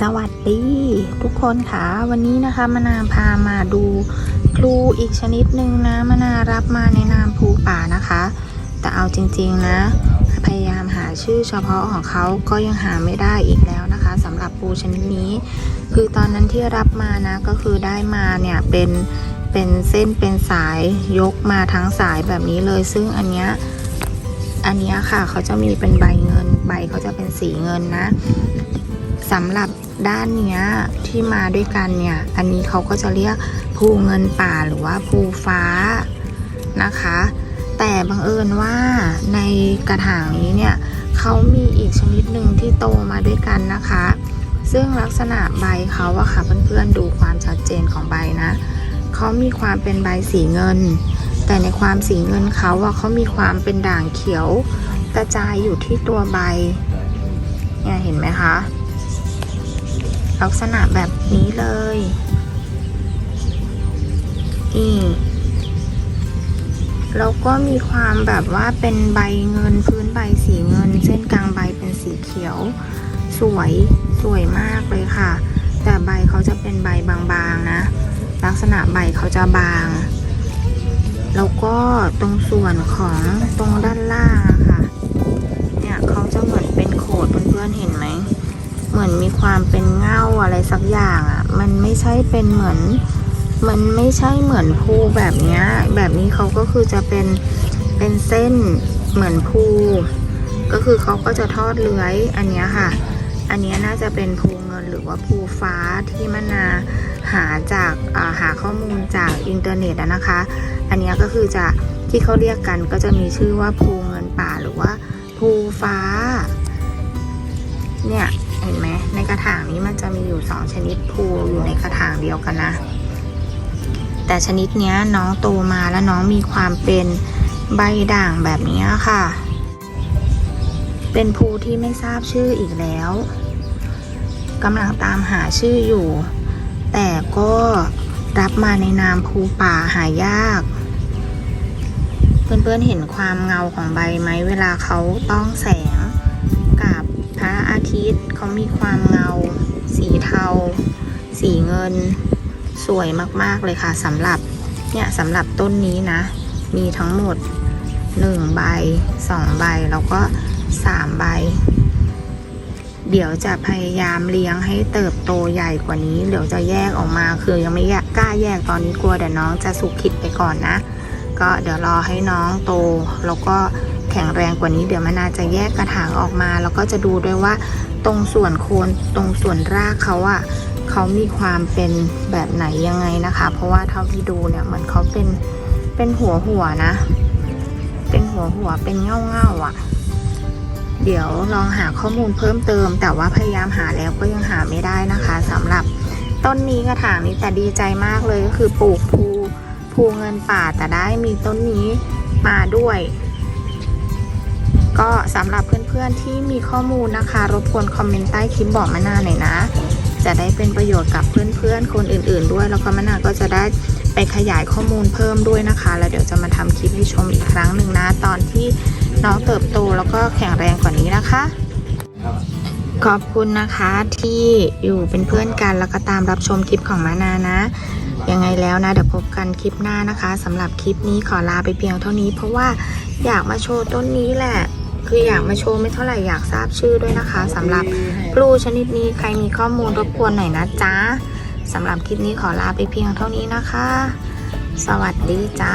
สวัสดีทุกคนค่ะ วันนี้นะคะมานาพามาดูครูอีกชนิดหนึ่งนะมานารับมาในนามภูป่านะคะ แต่เอาจริงๆนะ พยายามหาชื่อเฉพาะของเขาก็ยังหาไม่ได้อีกแล้วนะคะสำหรับปูชนิดนี้ คือตอนนั้นที่รับมานะก็คือได้มาเนี่ยเป็นเป็นเส้นเป็นสายยกมาทั้งสายแบบนี้เลย ซึ่งอันเนี้ยอันเนี้ยค่ะเขาจะมีเป็นใบเงิน ใบเขาจะเป็นสีเงินนะสำหรับ ด้านเนี้ยที่มาด้วยกันเนี่ย อันนี้เขาก็จะเรียกภูเงินป่าหรือว่าภูฟ้านะคะ แต่บังเอิญว่าในกระถางนี้เนี่ยเขามีอีกชนิดหนึ่งที่โตมาด้วยกันนะคะ ซึ่งลักษณะใบเขาอะค่ะเพื่อนๆดูความชัดเจนของใบนะเขามีความเป็นใบสีเงิน แต่ในความสีเงินเขาอะเขามีความเป็นด่างเขียวกระจายอยู่ที่ตัวใบเนี่ยเห็นไหมคะ ลักษณะแบบนี้เลยนี่แล้วก็มีความแบบว่าเป็นใบเงินพื้นใบสีเงิน เส้นกลางใบเป็นสีเขียว สวยสวยมากเลยค่ะ แต่ใบเขาจะเป็นใบบางๆนะ ลักษณะใบเขาจะบาง แล้วก็ตรงส่วนของตรงด้านล่าง อย่างอะ มันไม่ใช่เป็นเหมือน มันไม่ใช่เหมือนภูแบบเนี้ย แบบนี้เขาก็คือจะเป็น เป็นเส้นเหมือนภู ก็คือเขาก็จะทอดเลื้อยอันเนี้ยค่ะ อันนี้น่าจะเป็นภูเงินหรือว่าภูฟ้าที่มนาหาจากาหาข้อมูลจากอินเทอร์เน็ตนะคะ อันนี้ก็คือจะที่เขาเรียกกันก็จะมีชื่อว่าภูเงินป่าหรือว่าภูฟ้า เนี่ย ในกระถางนี้มันจะมีอยู่สองชนิดภูอยู่ในกระถางเดียวกันนะ แต่ชนิดนี้น้องโตมาแล้วน้องมีความเป็นใบด่างแบบนี้ค่ะ เป็นภูที่ไม่ทราบชื่ออีกแล้วกำลังตามหาชื่ออยู่ แต่ก็รับมาในนามภูป่าหายาก เพื่อนๆเห็นความเงาของใบไหมเวลาเขาต้องแสง อาทิตย์เขามีความเงา สีเทา สีเงิน สวยมากๆเลยค่ะสำหรับเนี่ยสำหรับต้นนี้นะ มีทั้งหมด 1 ใบ 2 ใบ แล้วก็ 3 ใบ เดี๋ยวจะพยายามเลี้ยงให้เติบโตใหญ่กว่านี้ เดี๋ยวจะแยกออกมาคือยังไม่กล้าแยกตอนนี้กลัวเดี๋ยวน้องจะสุกคิดไปก่อนนะ ก็เดี๋ยวรอให้น้องโตแล้วก็ ข็งแรงกว่านี้เดี๋ยวมนาจะแยกกระถางออกมา แล้วก็จะดูด้วยว่า ตรงส่วนโคนตรงส่วนรากเขาอะเขามีความเป็นแบบไหนยังไงนะคะ เพราะว่าเท่าที่ดูเนี่ยเหมือนเขาเป็นเป็นหัวหัวนะ เป็นหัวหัวเป็นเง่าเง่าอะเดี๋ยวลองหาข้อมูลเพิ่มเติม แต่ว่าพยายามหาแล้วก็ยังหาไม่ได้นะคะสำหรับต้นนี้กระถางนี้แต่ดีใจมากเลยก็คือปลูกภูภูเงินป่าแต่ได้มีต้นนี้มาด้วย ก็สำหรับเพื่อนๆที่มีข้อมูลนะคะ รบกวนคอมเมนต์ใต้คลิปบอกมะนาหน่อยนะ จะได้เป็นประโยชน์กับเพื่อนๆ คนอื่นๆ ด้วย แล้วก็มะนาก็จะได้ไปขยายข้อมูลเพิ่มด้วยนะคะ แล้วเดี๋ยวจะมาทำคลิปให้ชมอีกครั้งหนึ่งนะ ตอนที่น้องเติบโตแล้วก็แข็งแรงกว่านี้นะคะขอบคุณนะคะที่อยู่เป็นเพื่อนกันแล้วก็ตามรับชมคลิปของมานานะ ยังไงแล้วนะเดี๋ยวพบกันคลิปหน้านะคะสำหรับคลิปนี้ขอลาไปเพียงเท่านี้ เพราะว่าอยากมาโชว์ต้นนี้แหละ คืออยากมาโชว์ไม่เท่าไหร่อยากทราบชื่อด้วยนะคะสำหรับพลูชนิดนี้ใครมีข้อมูลรบกวนหน่อยนะจ๊ะสำหรับคลิปนี้ขอลาไปเพียงเท่านี้นะคะ สวัสดีจ้า